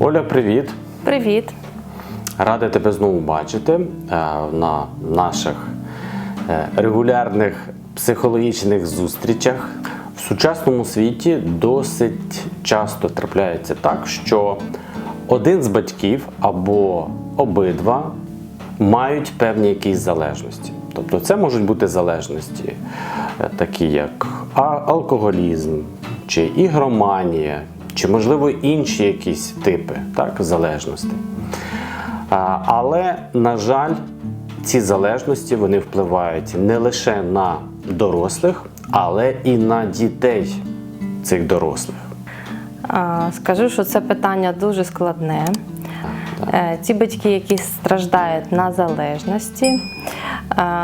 Оля, привіт! Привіт. Радий тебе знову бачити е, на наших е, регулярних психологічних зустрічах. В сучасному світі досить часто трапляється так, що один з батьків або обидва мають певні якісь залежності. Тобто це можуть бути залежності, е, такі як алкоголізм, чи ігроманія, чи можливо інші якісь типи так, залежностей. Але, на жаль, ці залежності вони впливають не лише на дорослих, але і на дітей цих дорослих. Скажу, що це питання дуже складне. Е, Ті батьки, які страждають на залежності,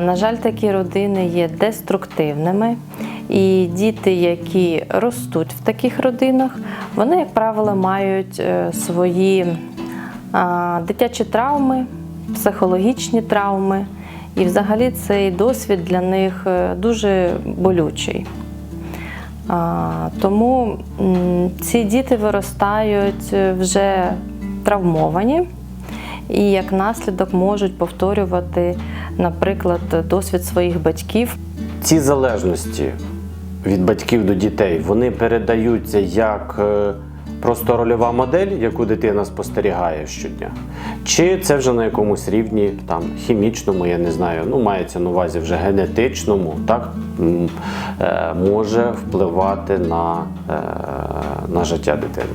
на жаль, такі родини є деструктивними. І діти, які ростуть в таких родинах, вони, як правило, мають е, свої дитячі травми, психологічні травми. І взагалі цей досвід для них е, дуже болючий. Тому ці діти виростають е, вже травмовані і як наслідок можуть повторювати, наприклад, досвід своїх батьків. Ці залежності від батьків до дітей вони передаються як е, просто рольова модель, яку дитина спостерігає щодня, чи це вже на якомусь рівні там хімічному, я не знаю, ну мається на увазі вже генетичному, так е, може впливати на, е, на життя дитини.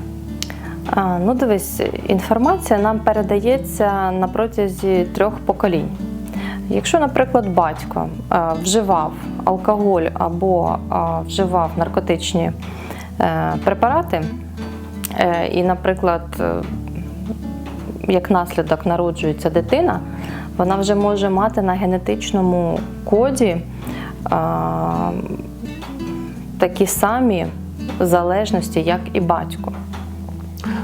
А, Ну, дивись, інформація нам передається на протязі трьох поколінь. Якщо, наприклад, батько е, вживав алкоголь або е, вживав наркотичні е, препарати, і, наприклад, як наслідок народжується дитина, вона вже може мати на генетичному коді такі самі залежності, як і батько.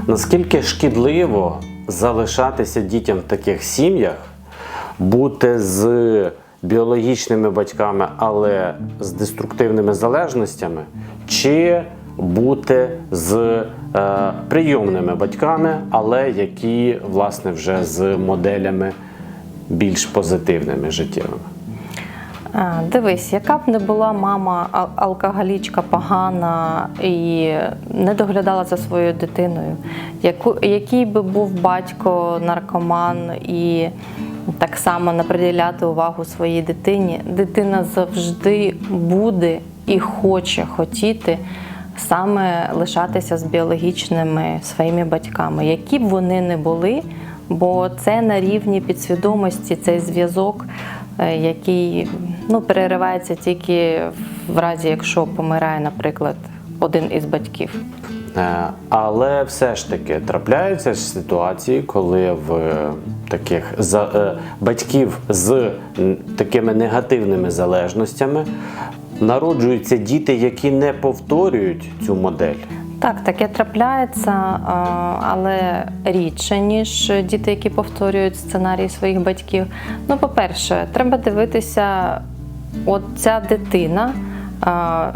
Наскільки шкідливо залишатися дітям в таких сім'ях, бути з біологічними батьками, але з деструктивними залежностями, чи бути з е, прийомними батьками, але які власне вже з моделями більш позитивними життєвими? Дивись, яка б не була мама алкоголічка погана і не доглядала за своєю дитиною, який би був батько наркоман і так само не приділяти увагу своїй дитині, дитина завжди буде і хоче хотіти саме лишатися з біологічними своїми батьками, які б вони не були, бо це на рівні підсвідомості, цей зв'язок, е, який ну, переривається тільки в разі, якщо помирає, наприклад, один із батьків. Е, Але все ж таки трапляються ж ситуації, коли в е, таких за, е, батьків з такими негативними залежностями народжуються діти, які не повторюють цю модель. Так, таке трапляється, але рідше, ніж діти, які повторюють сценарії своїх батьків. Ну, по-перше, треба дивитися, от ця дитина,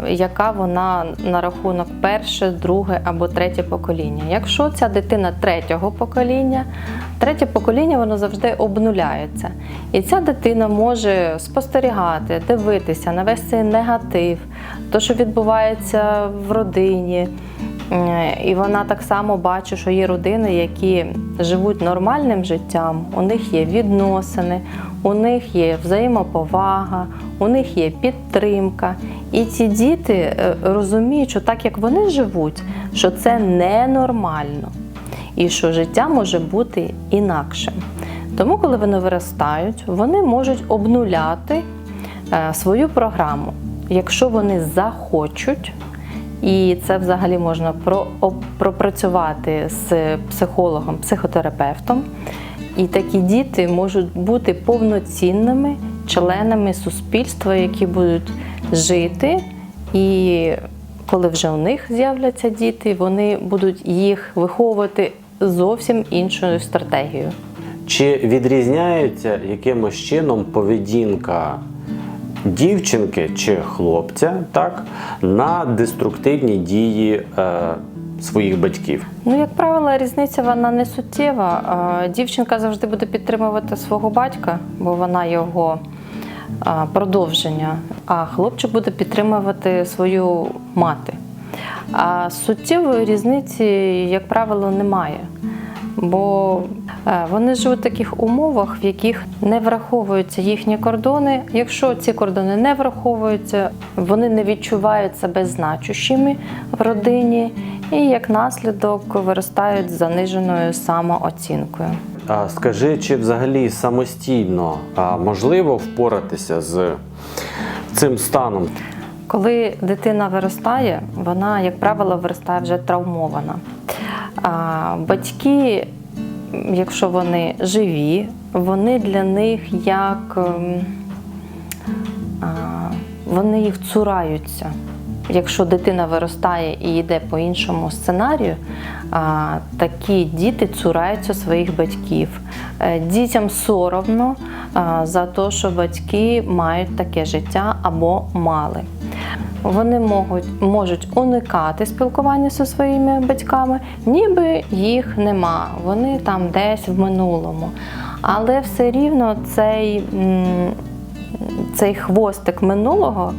яка вона на рахунок перше, друге або третє покоління. Якщо ця дитина третього покоління, третє покоління воно завжди обнуляється. І ця дитина може спостерігати, дивитися на весь цей негатив, то, що відбувається в родині. Е, І вона так само бачить, що є родини, які живуть нормальним життям, у них є відносини, у них є взаємоповага, у них є підтримка. І ці діти е, розуміють, що так як вони живуть, що це ненормально і що життя може бути інакшим. Тому, коли вони виростають, вони можуть обнуляти е, свою програму, якщо вони захочуть. І це взагалі можна пропрацювати з психологом, психотерапевтом. І такі діти можуть бути повноцінними членами суспільства, які будуть жити. І коли вже у них з'являться діти, вони будуть їх виховувати зовсім іншою стратегією. Чи відрізняється якимось чином поведінка дівчинки чи хлопця так, на деструктивні дії е, своїх батьків? Ну, як правило, різниця вона не суттєва. Е, Дівчинка завжди буде підтримувати свого батька, бо вона його продовження, а хлопчик буде підтримувати свою мати. А суттєвої різниці, як правило, немає. Бо е, вони живуть в таких умовах, в яких не враховуються їхні кордони. Якщо ці кордони не враховуються, вони не відчувають себе значущими в родині і як наслідок виростають з заниженою самооцінкою. Скажи, чи взагалі самостійно можливо впоратися з цим станом? Коли дитина виростає, вона, як правило, виростає вже травмована. Батьки, якщо вони живі, вони для них як ем, вони їх цураються. Якщо дитина виростає і йде по іншому сценарію, такі діти цураються своїх батьків. Е, Дітям соромно за те, що батьки мають таке життя або мали. Вони можуть, можуть уникати спілкування зі своїми батьками, ніби їх нема. Вони там десь в минулому. Але все рівно цей, цей хвостик минулого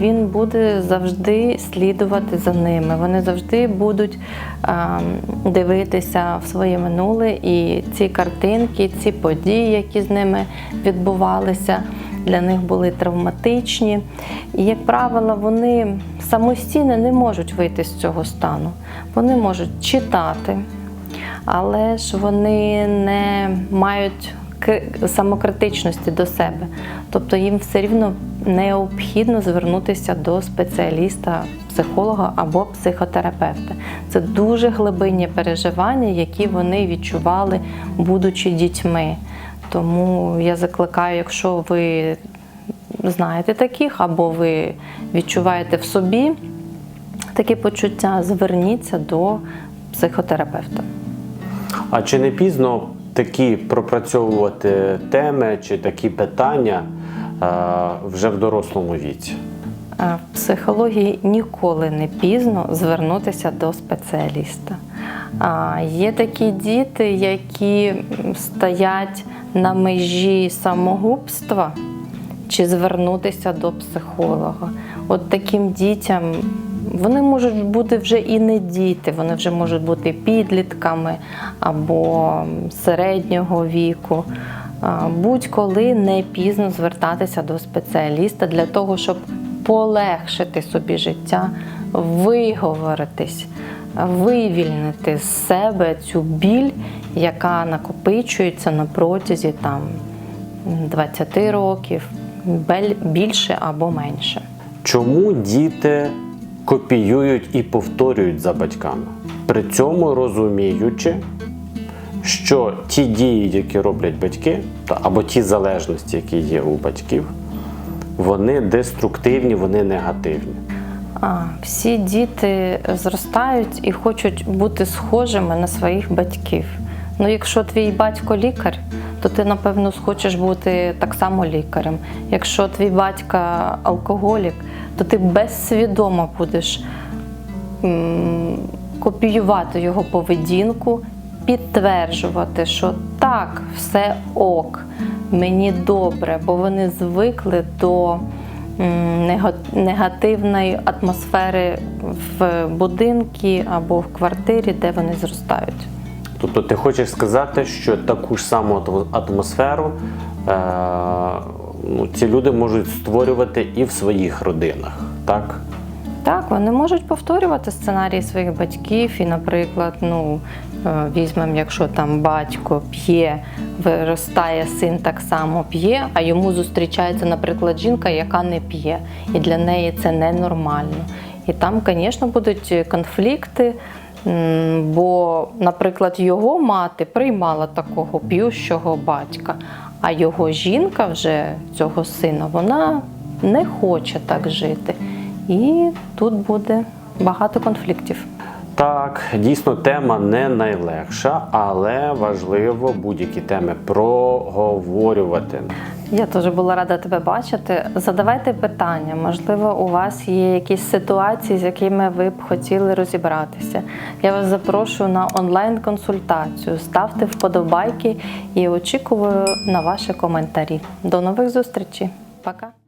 він буде завжди слідувати за ними. Вони завжди будуть дивитися в своє минуле і ці картинки, ці події, які з ними відбувалися для них були травматичні. І, як правило, вони самостійно не можуть вийти з цього стану. Вони можуть читати, але ж вони не мають самокритичності до себе. Тобто їм все рівно необхідно звернутися до спеціаліста, психолога або психотерапевта. Це дуже глибинні переживання, які вони відчували, будучи дітьми. Тому я закликаю, якщо ви знаєте таких, або ви відчуваєте в собі такі почуття, зверніться до психотерапевта. А чи не пізно такі пропрацьовувати теми чи такі питання е, вже в дорослому віці? Е, В психології ніколи не пізно звернутися до спеціаліста. А, Є такі діти, які стоять на межі самогубства чи звернутися до психолога. От таким дітям вони можуть бути вже і не діти, вони вже можуть бути підлітками або середнього віку. Будь-коли не пізно звертатися до спеціаліста для того, щоб полегшити собі життя, виговоритись, вивільнити з себе цю біль, яка накопичується на протязі там 20 років, більше або менше. Чому діти копіюють і повторюють за батьками? При цьому розуміючи, що ті дії, які роблять батьки, або ті залежності, які є у батьків, вони деструктивні, вони негативні. А, всі діти зростають і хочуть бути схожими на своїх батьків. Ну, якщо твій батько лікар, то ти, напевно, схочеш бути так само лікарем. Якщо твій батько алкоголік, то ти безсвідомо будеш копіювати його поведінку, підтверджувати, що так, все ок, мені добре, бо вони звикли до негативної атмосфери в будинку або в квартирі, де вони зростають. Тобто ти хочеш сказати, що таку ж саму атмосферу е, ну, ці люди можуть створювати і в своїх родинах, так? Так, вони можуть повторювати сценарії своїх батьків, і, наприклад, ну е, візьмемо, якщо там батько п'є, виростає син так само п'є, а йому зустрічається, наприклад, жінка, яка не п'є, і для неї це ненормально. І там, звісно, будуть конфлікти. Бо, наприклад, його мати приймала такого п'ющого батька, а його жінка вже цього сина вона не хоче так жити. І тут буде багато конфліктів. Так, дійсно, тема не найлегша, але важливо будь-які теми проговорювати. Я теж була рада тебе бачити. Задавайте питання. Можливо, у вас є якісь ситуації, з якими ви б хотіли розібратися. Я вас запрошую на онлайн-консультацію. Ставте вподобайки і очікую на ваші коментарі. До нових зустрічей. Пока.